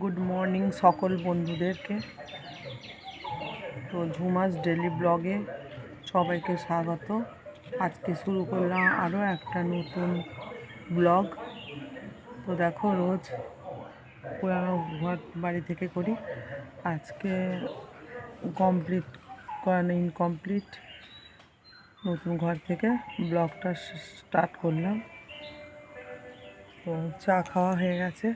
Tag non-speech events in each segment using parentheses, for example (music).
Good morning সকল বন্ধুদেরকে। তো ঝুমাস ডেলি ব্লগে সবাইকে স্বাগত। আজকে শুরু করলাম আরও একটা নতুন ব্লগ। তো দেখো রোজ ঘর বাড়ি থেকে করি। আজকে কমপ্লিট করানো ইনকমপ্লিট নতুন ঘর থেকে ব্লগটা স্টার্ট করলাম। তো চা খাওয়া হয়ে গেছে।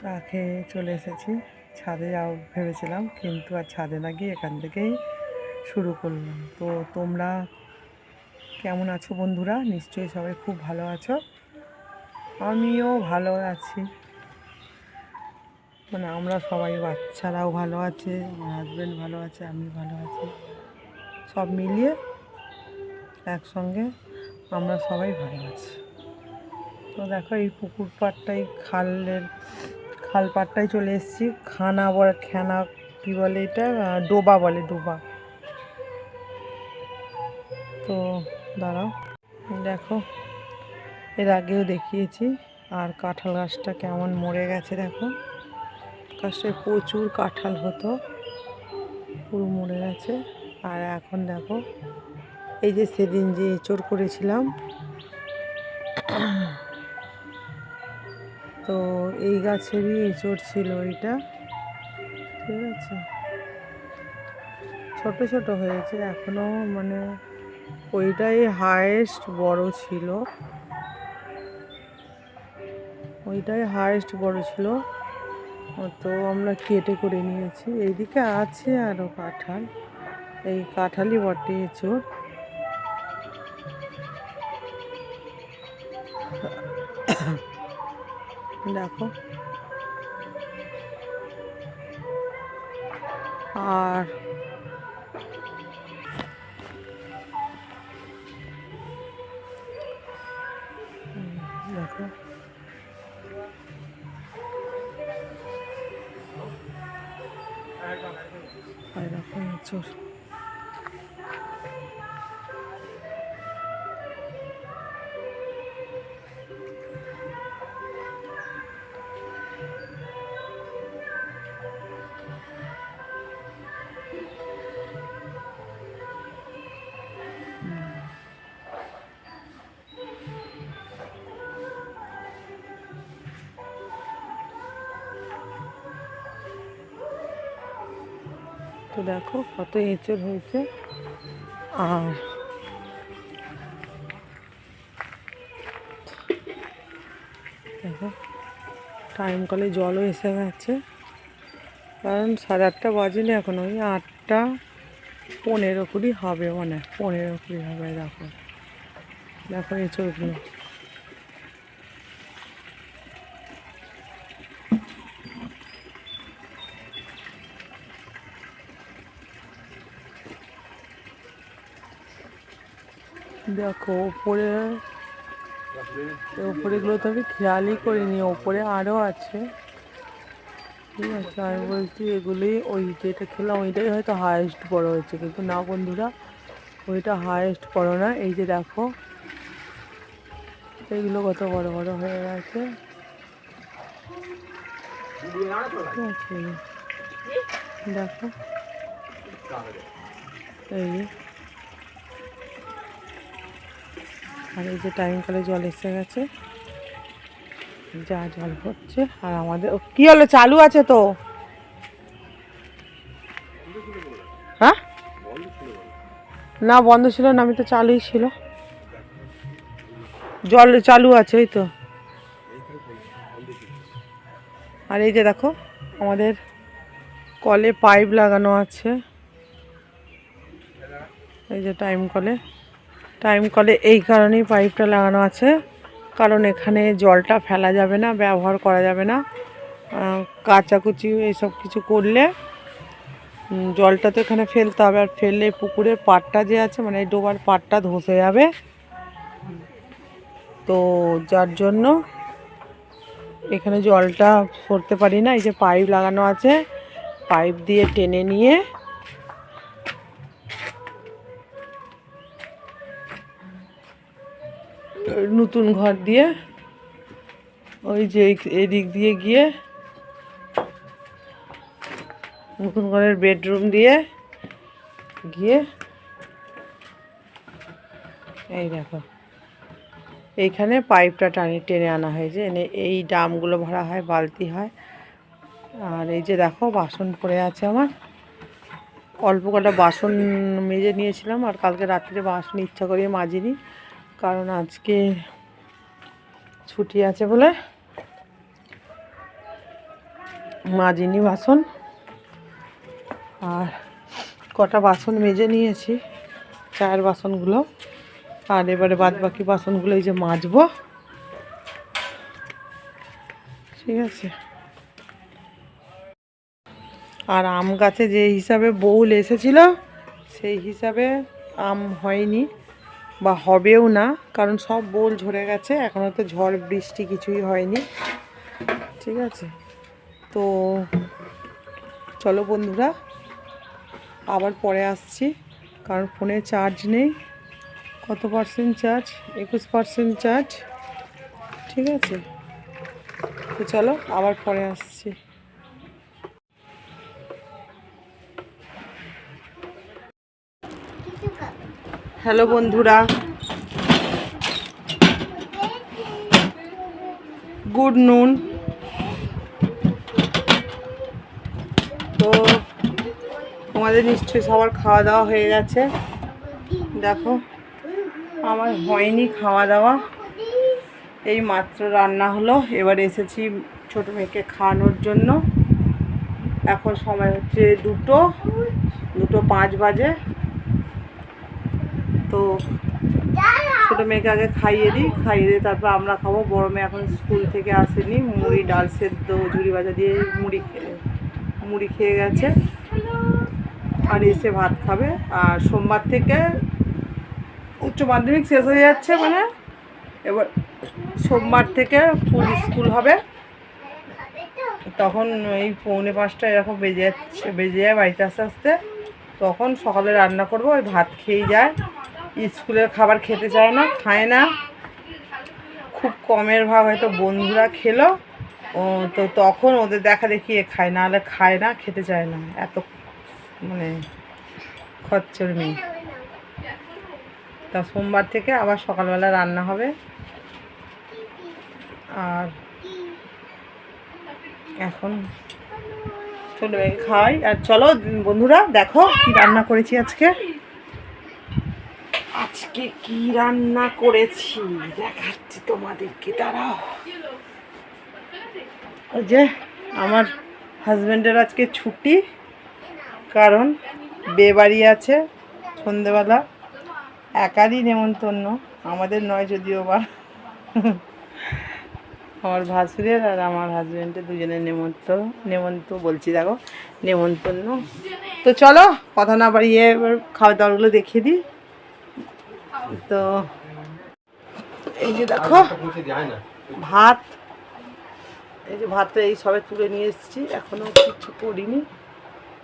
চা খেয়ে চলে এসেছি। ছাদে যাও ভেবেছিলাম, কিন্তু আর ছাদে না গিয়ে এখান থেকেই শুরু করলাম। তো তোমরা কেমন আছো বন্ধুরা? নিশ্চয়ই সবাই খুব ভালো আছো। আমিও ভালো আছি। মানে আমরা সবাই বাচ্চারাও ভালো আছে, আমার হাজব্যান্ড ভালো আছে, আমি ভালো আছি। সব মিলিয়ে একসঙ্গে আমরা সবাই ভালো আছি। তো দেখো এই পুকুর পাড়টাই খালের খাল পাড়টাই চলে এসেছি। খানা বলে, খানা কী বলে এটা? ডোবা বলে, ডোবা। তো দাঁড়াও, দেখো, এর আগেও দেখিয়েছি। আর কাঁঠাল গাছটা কেমন মরে গেছে দেখো। গাছটায় প্রচুর কাঁঠাল হতো, পুরো মরে গেছে। আর এখন দেখো, এই যে সেদিন যে এঁচড় করেছিলাম তো এই গাছেরই এঁচড় ছিল এটা। ঠিক আছে। ছোট ছোট হয়েছে। এখনও মানে ওইটাই হায়েস্ট বড় ছিল। ওইটাই হায়েস্ট বড় ছিল। তো আমরা কেটে করে নিয়েছি। এইদিকে আছে আরও কাঁঠাল। এই কাঁঠালই বটে এঁচড়। দেখো। আর দেখো। আর দেখো এঁচড় দেখো কত এঁচড় হয়েছে। আর দেখো টাইম কলে জলও এসে গেছে। কারণ সাড়ে আটটা বাজেনি এখন, ওই আটটা পনেরো কুড়ি হবে মানে পনেরো কুড়ি হবে, দেখো। দেখো এঁচড়গুলো। দেখো, ওপরে ওপরেগুলো তো আমি খেয়ালই করিনি, ওপরে আরও আছে। ঠিক আছে আমি বলছি এগুলি ওই যেটা খেলাম, ওইটাই হয়তো হায়েস্ট বড় হয়েছে, কিন্তু না বন্ধুরা, ওইটা হায়েস্ট বড় না, এই যে দেখো, এইগুলো কত বড় বড় হয়ে গেছে। দেখো, এই যে আর এই যে টাইম কলে জল এসে গেছে। যা জল হচ্ছে আর আমাদের কি হলো? চালু আছে তো? হ্যাঁ? না, বন্ধ ছিল না, আমি তো চালুই ছিল। জল চালু আছে ওই তো। আর এই যে দেখো, আমাদের কলে পাইপ লাগানো আছে। এই যে টাইম কলে। টাইম কলে এই কারণেই পাইপটা লাগানো আছে। কারণ এখানে জলটা ফেলা যাবে না, ব্যবহার করা যাবে না। কাচাকুচি এইসব কিছু করলে জলটা তো এখানে ফেলতে হবে। আর ফেললে পুকুরের পাটটা যে আছে মানে ডোবার পাড়টা ধসে যাবে। তো যার জন্য এখানে জলটা সরতে পারি না। এই যে পাইপ লাগানো আছে, পাইপ দিয়ে টেনে নিয়ে নতুন ঘর দিয়ে, ওই যে এদিক দিয়ে গিয়ে, নতুন ঘরের বেডরুম দিয়ে গিয়ে, এই দেখো, এইখানে পাইপটা টানে টেনে আনা হয়েছে। এনে এই ড্রামগুলো ভরা হয়, বালতি হয়। আর এই যে দেখো, বাসন পড়ে আছে আমার। অল্প কটা বাসন মেজে নিয়েছিলাম, আর কালকে রাত্রে বাসন ইচ্ছা করিয়ে মাজিনি। কারণ আজকে ছুটি আছে বলে মাজিনি বাসন আর কটা বাসন মেজে নিয়েছি, চায়ের বাসনগুলো। আর এবারে বাদ বাকি বাসনগুলো এই যে মাজবো। ঠিক আছে। আর আম গাছে যে হিসাবে বউল এসেছিল, সেই হিসাবে আম হয়নি। বা হবেও না, কারণ সব বোল ঝরে গেছে এখনও তো ঝড়, বৃষ্টি কিছুই হয়নি। ঠিক আছে? তো চলো বন্ধুরা, আবার পরে আসছি, কারণ ফোনে চার্জ নেই। কত পার্সেন্ট চার্জ একুশ পার্সেন্ট চার্জ ঠিক আছে? তো চলো, আবার পরে আসছি। হ্যালো বন্ধুরা। গুড নুন। তো তোমাদের নিশ্চয়ই সবার খাওয়া দাওয়া হয়ে গেছে। দেখো, আমার হয়নি খাওয়া দাওয়া। এই মাত্র রান্না হলো। এবার এসেছি ছোটো মেয়েকে খাওয়ানোর জন্য। এখন সময় হচ্ছে দুটো। দুটো পাঁচ বাজে। তো ছোটো মেয়েকে আগে খাইয়ে দিই, খাইয়ে দিয়ে তারপর আমরা খাব। বড় মেয়ে এখন স্কুল থেকে আসেনি, মুড়ি, ডাল সেদ্ধ ঝুড়ি ভাজা দিয়ে মুড়ি খেয়ে মুড়ি খেয়ে গেছে। আর এসে ভাত খাবে। আর সোমবার থেকে উচ্চ মাধ্যমিক শেষ হয়ে যাচ্ছে মানে। এবার সোমবার থেকে ফুল স্কুল হবে। তখন এই পৌনে পাঁচটা এরকম বেজে যাচ্ছে, বেজে যায় বাড়িতে আস্তে আস্তে। তখন সকালে রান্না করব, ওই ভাত খেয়ে যায়। স্কুলের খাবার খেতে চায় না, খায় না। খুব কমের ভাগ হয়তো বন্ধুরা খেলো। ও তো তখন ওদের দেখা দেখি এ খায়, না হলে খায় না, খেতে চায় না। এত মানে খচ্চর মেয়ে। তা সোমবার থেকে আবার সকালবেলা রান্না হবে। আর এখন চলো খাই। আর চলো বন্ধুরা, দেখো কি রান্না করেছি আজকে। আজকে কি রান্না করেছি? দেখাচ্ছি তোমাদেরকে, দাঁড়াও। যে, আমার হাজব্যান্ডের আজকে ছুটি, কারণ বিয়ে বাড়ি আছে, সন্ধেবেলা। একারই নেমন্তন্ন, আমাদের নয় যদিও বা আমার ভাসুরের আর আমার হাজব্যান্ডের দুজনের নেমন্তন্ন নেমন্ত বলছি, দেখো, নেমন্তন্ন। তো চলো, কথা না বাড়িয়ে এবার খাওয়া দাওয়াগুলো দেখিয়ে দিই। তো এই যে দেখো, ভাত, এই যে ভাতটা এই সবে তুলে নিয়ে এসেছি এখনও কিছু করিনি।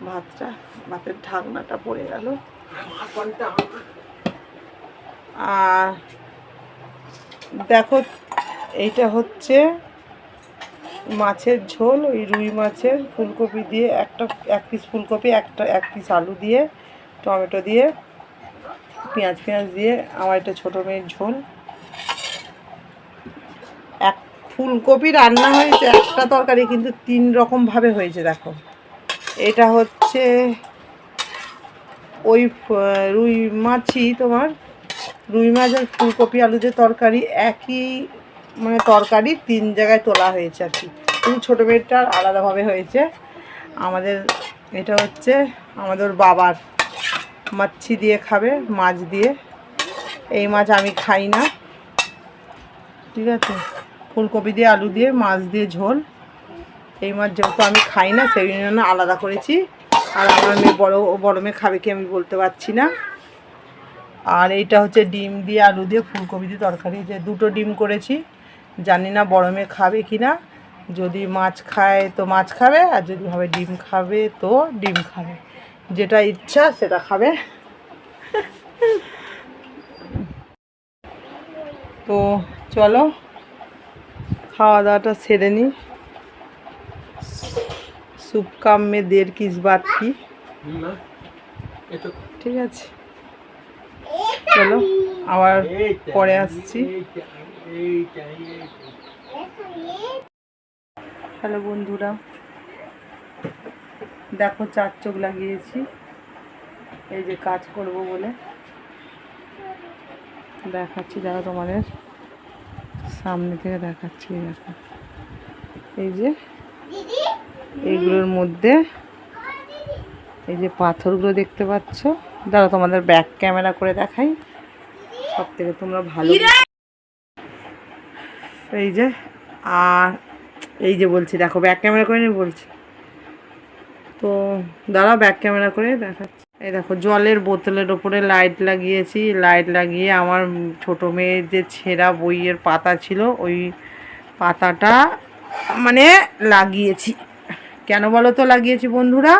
ভাতটা, ভাতের ঢাকনাটা পড়ে গেল। আর দেখো এইটা হচ্ছে মাছের ঝোল, ওই রুই মাছের ফুলকপি দিয়ে একটা, এক পিস ফুলকপি, একটা, এক পিস আলু দিয়ে, টমেটো দিয়ে। পেঁয়াজ পেঁয়াজ দিয়ে আমার এটা ছোটো মেয়ের ঝোল। এক ফুলকপি রান্না হয়েছে, একটা তরকারি কিন্তু তিন রকমভাবে হয়েছে, দেখো। এটা হচ্ছে ওই রুই মাছই তোমার, রুই মাছ আর ফুলকপি আলু দিয়ে তরকারি একই মানে তরকারি তিন জায়গায় তোলা হয়েছে আর কি। কিন্তু ছোটো মেয়েটার আলাদাভাবে হয়েছে। আমাদের, এটা হচ্ছে আমাদের বাবার মাছি দিয়ে খাবে, মাছ দিয়ে। এই মাছ আমি খাই না। ঠিক আছে? ফুলকপি দিয়ে, আলু দিয়ে, মাছ দিয়ে ঝোল। এই মাছ যেহেতু আমি খাই না, সেই জন্য আলাদা করেছি। আর আমার মেয়ে বড় বড় মেয়ে খাবে কি আমি বলতে পারছি না। আর এইটা হচ্ছে ডিম দিয়ে, আলু দিয়ে, ফুলকপি দিয়ে তরকারি। যে দুটো ডিম করেছি, জানি না বড় মেয়ে খাবে কি না। যদি মাছ খায় তো মাছ খাবে, আর যদি ভাবে ডিম খাবে তো ডিম খাবে। যেটা ইচ্ছা সেটা খাবে। তো চলো খাওয়া দাওয়াটা সেরে নিই সুপ কাম মে দের কিস বাত কি ঠিক আছে। চলো, আবার পরে আসছি। হ্যালো বন্ধুরা। দেখো চার চোখ লাগিয়েছি। এই যে কাজ করব বলে। দেখাচ্ছি দেখো তোমাদের সামনে থেকে দেখাচ্ছি এই দেখো। এই যে এইগুলোর মধ্যে এই যে পাথরগুলো দেখতে পাচ্ছ। দাঁড়া তোমাদের ব্যাক ক্যামেরা করে দেখাই। সব থেকে তোমরা ভালো এই যে আর এই যে বলছি দেখো ব্যাক ক্যামেরা করে নিয়ে বলছি। তো দাঁড়াও ব্যাক ক্যামেরা করে দেখাচ্ছি। এই দেখো, জলের বোতলের ওপরে লাইট লাগিয়েছি। লাইট লাগিয়ে আমার ছোট মেয়ের যে ছেঁড়া বইয়ের পাতা ছিল, ওই পাতাটা মানে লাগিয়েছি। কেন বলো তো লাগিয়েছি বন্ধুরা?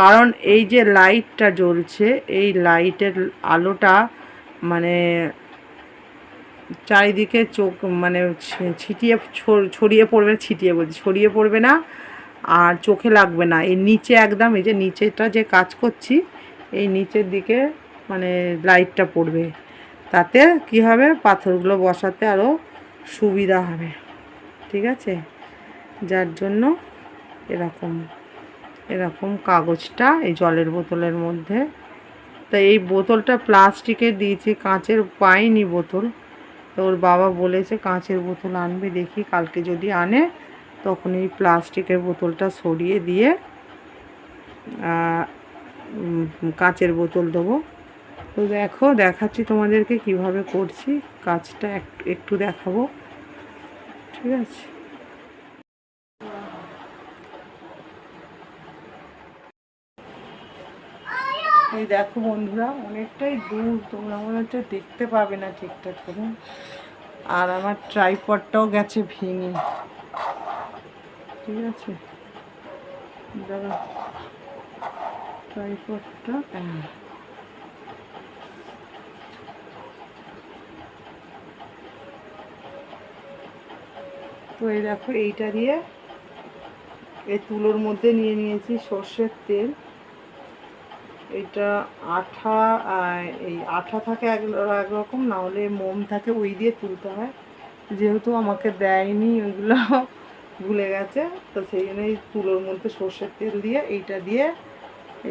কারণ এই যে লাইটটা জ্বলছে, এই লাইটের আলোটা মানে চারিদিকে চোখ মানে ছিটিয়ে ছড়িয়ে পড়বে, ছিটিয়ে বলছি, ছড়িয়ে পড়বে না। আর চোখে লাগবে না। এই নিচে একদম, এই যে নিচেটা যে কাজ করছি, এই নিচের দিকে মানে লাইটটা পড়বে। তাতে কি হবে? পাথরগুলো বসাতে আরও সুবিধা হবে। ঠিক আছে? যার জন্য এরকম এরকম কাগজটা এই জলের বোতলের মধ্যে। তা এই বোতলটা প্লাস্টিকের দিয়েছি, কাঁচের পাইনি বোতল। তো ওর বাবা বলেছে, কাঁচের বোতল আনবে, দেখি কালকে যদি আনে। তখন এই প্লাস্টিকের বোতলটা সরিয়ে দিয়ে কাঁচের বোতল দেবো। তো দেখো, দেখাচ্ছি তোমাদেরকে কীভাবে করছি। কাজটা এক- একটু দেখাবো। ঠিক আছে। এই দেখো বন্ধুরা, অনেকটাই দূর। তোমরা মনে হচ্ছে দেখতে পাবে না ঠিকঠাক করে। আর আমার ট্রাইপডটাও গেছে ভেঙে। ঠিক আছে। হ্যাঁ তো এই দেখো, এইটা দিয়ে এই তুলোর মধ্যে নিয়ে নিয়েছি সর্ষের তেল। এটা আঠা এই আঠা থাকে এক একরকম না হলে মোম থাকে, ওই দিয়ে তুলতে হয়। যেহেতু আমাকে দেয়নি, ওইগুলো ভুলে গেছে, তো সেই জন্য এই তুলোর মধ্যে সর্ষের তেল দিয়ে, এইটা দিয়ে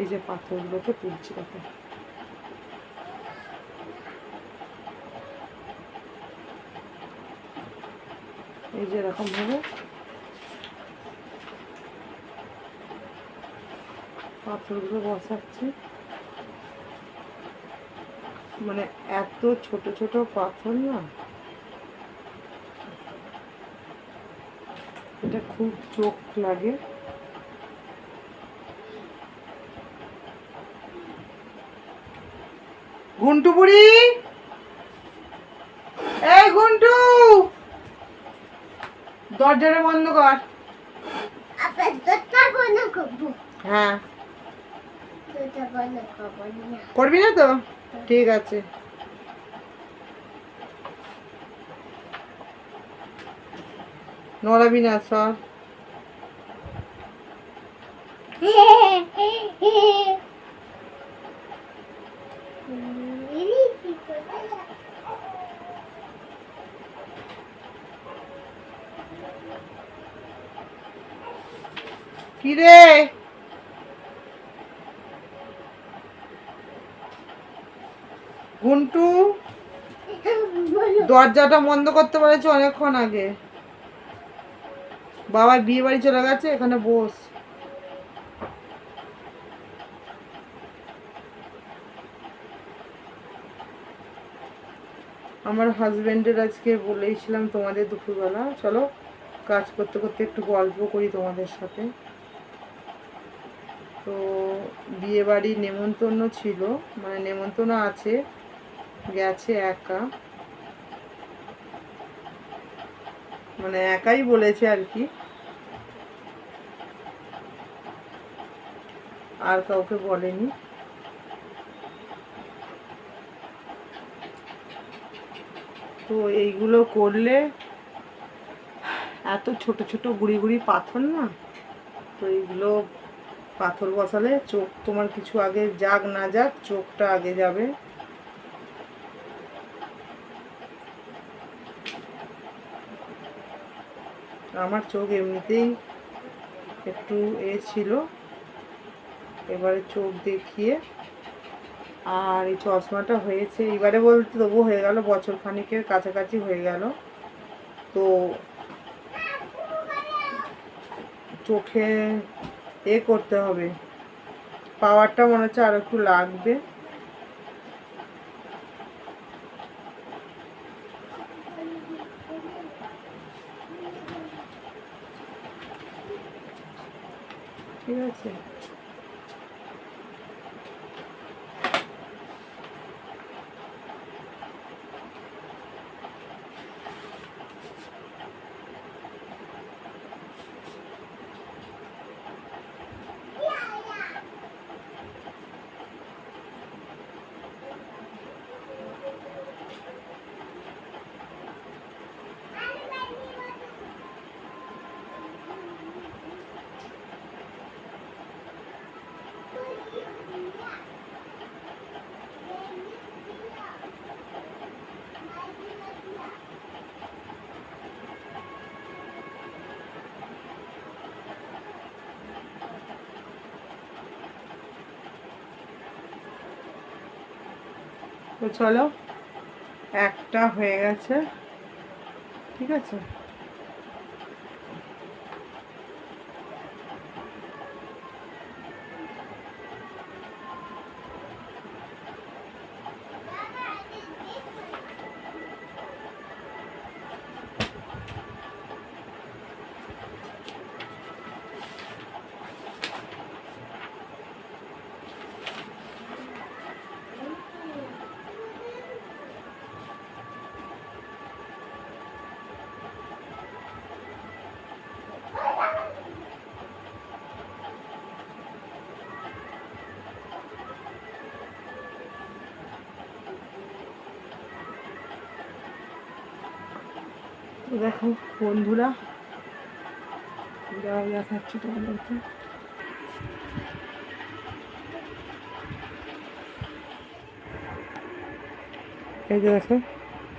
এই যে পাথরগুলোকে তুলছি দেখো। এই যে এরকম ভাবে পাথরগুলো বসাচ্ছি। মানে এত ছোট ছোট পাথর না এটা খুব চোখ লাগে। ঘন্টু বুড়ি! এই ঘন্টু দরজাটা বন্ধ কর। হ্যাঁ। করব না। করবি না তো? ঠিক আছে। নড়াবি না সর। কি রে ঘন্টু (laughs) দরজাটা বন্ধ করতে পেরেছি অনেকক্ষণ আগে। বাবার বিয়ে বাড়ি চলে গেছে, এখানে বস। আমার হাজবেন্ডের আজকে বলেইছিলাম তোমাদের দুপুরবেলা, চলো কাজ করতে করতে একটু গল্প করি তোমাদের সাথে। তো বিয়ে বাড়ি নেমন্তন্ন ছিল মানে নেমন্তন্ন আছে, গেছে একা। মানে একাই বলেছে আর কি। আর কাউকে বলেনি। তো এইগুলো করলে এত ছোট ছোট গুড়ি গুড়ি পাথর না, তো এইগুলো পাথর বসালে চোখ তোমার কিছু আগে যাক না যাক, চোখটা আগে যাবে। আমার চোখ এমনিতেই একটু এ ছিল। এবারে চোখ দেখিয়ে আর এই চশমাটা হয়েছে। এবারে বলতে তবু হয়ে গেল বছর খানিকের কাছাকাছি হয়ে গেল। তো চোখে এ করতে হবে। পাওয়ারটা মনে হচ্ছে আরও একটু লাগবে। ঠিক আছে? তো চলো একটা হয়ে গেছে। ঠিক আছে? দেখো বন্ধুরা যাও দেখাচ্ছি তোমাদেরকে। এই যে দেখো,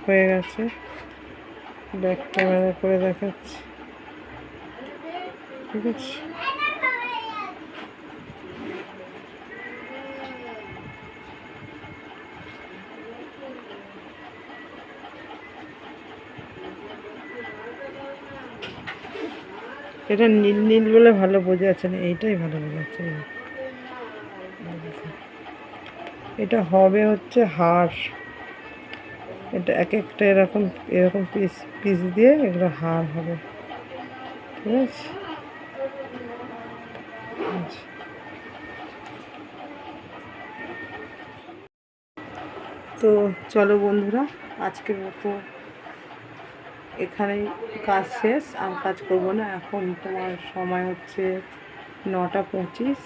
হয়ে গেছে। ব্যাগ ক্যামেরা করে দেখাচ্ছি। ঠিক আছে? এটা নীল নীল বলে ভালো বোঝা যাচ্ছে না, এইটাই ভালো বোঝা যাচ্ছে এটা হবে হচ্ছে হার। এটা এক একটা এরকম এরকম পিস পিস দিয়ে এগুলো হার হবে। ঠিক আছে। তো চলো বন্ধুরা, আজকের মতো এখানেই কাজ শেষ, আর কাজ করব না। এখন তোমার সময় হচ্ছে নটা পঁচিশ।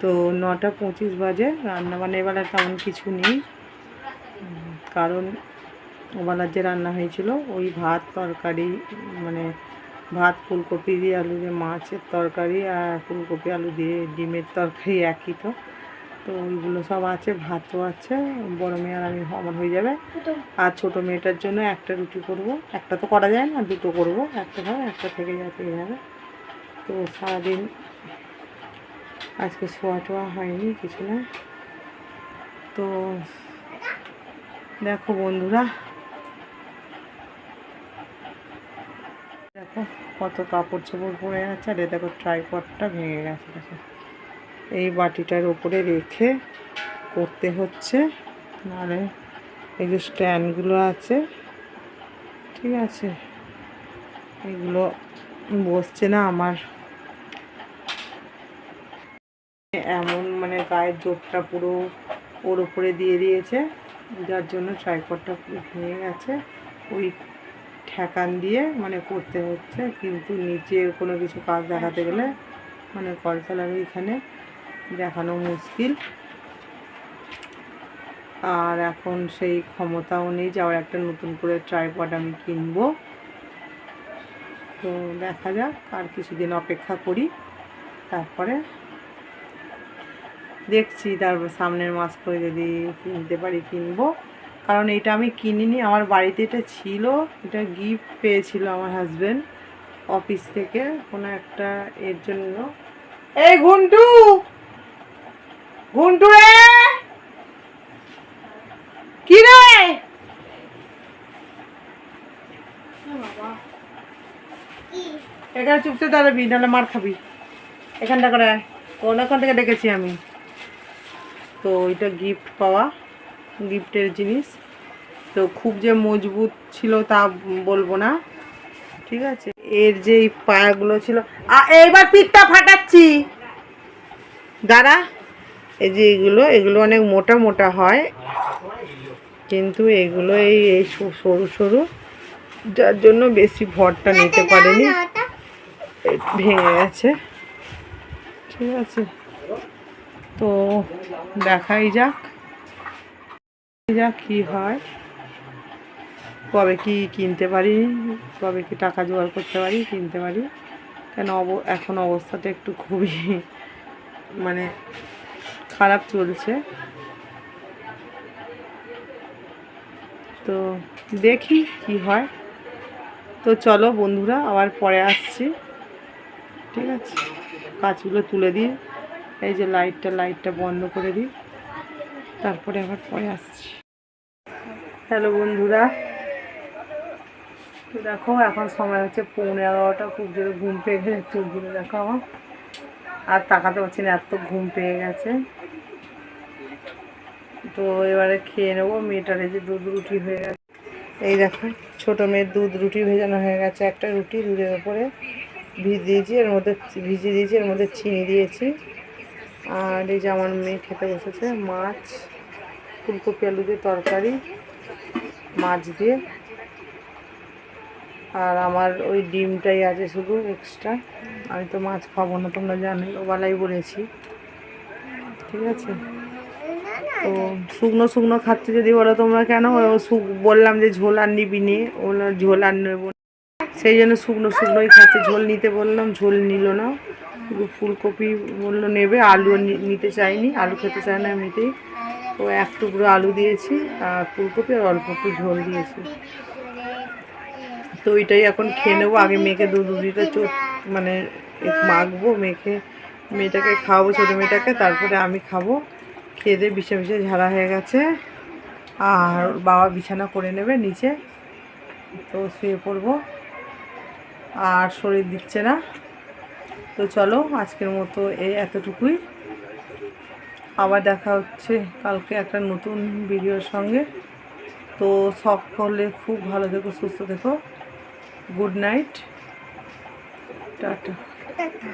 তো নটা পঁচিশ বাজে, রান্না বান্না এবেলা তেমন কিছু নেই। কারণ ওবেলার যে রান্না হয়েছিল, ওই ভাত তরকারি মানে ভাত, ফুলকপি দিয়ে আলু দিয়ে মাছের তরকারি আর ফুলকপি, আলু দিয়ে ডিমের তরকারি একই তো। তো ওইগুলো সব আছে ভাতও আছে বড় মেয়ে আর আমি আমার হয়ে যাবে। আর ছোটো মেয়েটার জন্য একটা রুটি করব। একটা তো করা যায় না দুটো করব। একটা হয় একটা থেকে যাতে যাবে তো সারাদিন আজকে শোয়া টোয়া হয়নি কিছু না। তো দেখো বন্ধুরা দেখো কত কাপড় চোপড় পরে আছে আর এ দেখো ট্রাইপডটা ভেঙে গেছে দেখো। এই বাটিটার উপরে রেখে করতে হচ্ছে। নাহলে এই যে স্ট্যান্ডগুলো আছে, ঠিক আছে? এগুলো বসছে না আমার। এমন মানে গায়ের জোরটা পুরো ওর উপরে দিয়ে দিয়েছে, যার জন্য ট্রাইপডটা ভেঙে গেছে। ওই ঠেকান দিয়ে মানে করতে হচ্ছে, কিন্তু নিচে কোনো কিছু কাজ দেখাতে গেলে মানে কলতলার ওইখানে দেখানো মুশকিল। আর এখন সেই ক্ষমতাও নেই যে আবার একটা নতুন করে ট্রাইপড আমি কিনবো। তো দেখা যাক, আর কিছুদিন অপেক্ষা করি। তারপরে দেখছি তারপর সামনের মাস করে যদি কিনতে পারি কিনবো। কারণ এটা আমি কিনিনি, আমার বাড়িতে এটা ছিল, এটা গিফট পেয়েছিল আমার হাজব্যান্ড অফিস থেকে। কোনো একটা এর জন্য এই ঘুন্টু! ঘুন্টু রে কি রে এখানে চুপতে দাঁড়াবি, নাহলে মার খাবি। এখানটা করে আয়। কোনখান থেকে ডেকেছি আমি? তো এটা গিফট পাওয়া গিফটের জিনিস। তো খুব যে মজবুত ছিল তা বলব না। ঠিক আছে? এর যে এই পায়াগুলো ছিল। এইবার পিঠটা ফাটাচ্ছি। দাঁড়া। এই যে এগুলো এগুলো অনেক মোটা মোটা হয়। কিন্তু এগুলো এই এই সরু সরু, যার জন্য বেশি ভরটা নিতে পারেনি। ভেঙে গেছে। ঠিক আছে। তো দেখাই যাক। যাক কি হয়। কবে কি কিনতে পারি, কবে কি টাকা জোগাড় করতে পারি, কিনতে পারি। কেন অব, এখন অবস্থাটা একটু খুবই মানে খারাপ চলছে। তো দেখি কি হয়। তো চলো বন্ধুরা, আবার পরে আসছি। ঠিক আছে? কাজগুলো তুলে দিই। এই যে লাইটটা লাইটটা বন্ধ করে দিই। তারপরে আবার পরে আসছি। হ্যালো বন্ধুরা। তো দেখো, এখন সময় হচ্ছে পৌনে এগারোটা। খুব জোরে ঘুম পেয়ে গেছে চোখগুলো দেখো আমার। আর তাকাতে পারছি না, এত ঘুম পেয়ে গেছে। তো এবারে খেয়ে নেব, মেয়েটার এই যে দুধ রুটি হয়ে গেছে। এই দেখো, ছোটো মেয়ের দুধ রুটি ভেজানো হয়ে গেছে, একটা রুটি দুধের উপরে ভিজ দিয়েছি, এর মধ্যে ভিজিয়ে দিয়েছি, এর মধ্যে চিনি দিয়েছি। আর এই যে আমার মেয়ে খেতে বসেছে, মাছ, ফুলকপি, আলু দিয়ে তরকারি, মাছ দিয়ে। আর আমার ওই ডিমটাই আছে শুধু এক্সট্রা আমি তো মাছ খাব না, তোমরা জানো, ওবেলাই বলেছি। ঠিক আছে? তো শুকনো শুকনো খাচ্ছে যদি বলো তোমরা কেন? ও বললাম যে ঝোল আর নিবি নিয়ে ও বলল ঝোল আর নেব সেই জন্য শুকনো শুকনোই খাচ্ছে। ঝোল নিতে বললাম, ঝোল নিল না। ফুলকপি বলল নেবে, আলু নিতে চাইনি, আলু খেতে চায় না এমনিতেই। তো এক টুকরো আলু দিয়েছি, আর ফুলকপি আর অল্প একটু ঝোল দিয়েছি। তো ওইটাই এখন খেয়ে নেব। আগে মেয়েকে দুধ রুটিটা চো মানে মাখবো মেখে মেয়েটাকে খাওয়াবো, ছোটো মেয়েটাকে। তারপরে আমি খাব। খেয়ে দিয়ে বিছে বিছে ঝাড়া হয়ে গেছে। আর বাবা বিছানা করে নেবে নিচে। তো শুয়ে পড়ব। আর শরীর দিচ্ছে না। তো চলো, আজকের মতো এই এতটুকুই। আবার দেখা হচ্ছে কালকে একটা নতুন ভিডিওর সঙ্গে। তো সকলে খুব ভালো থেকো, সুস্থ থেকো। Good night tata tata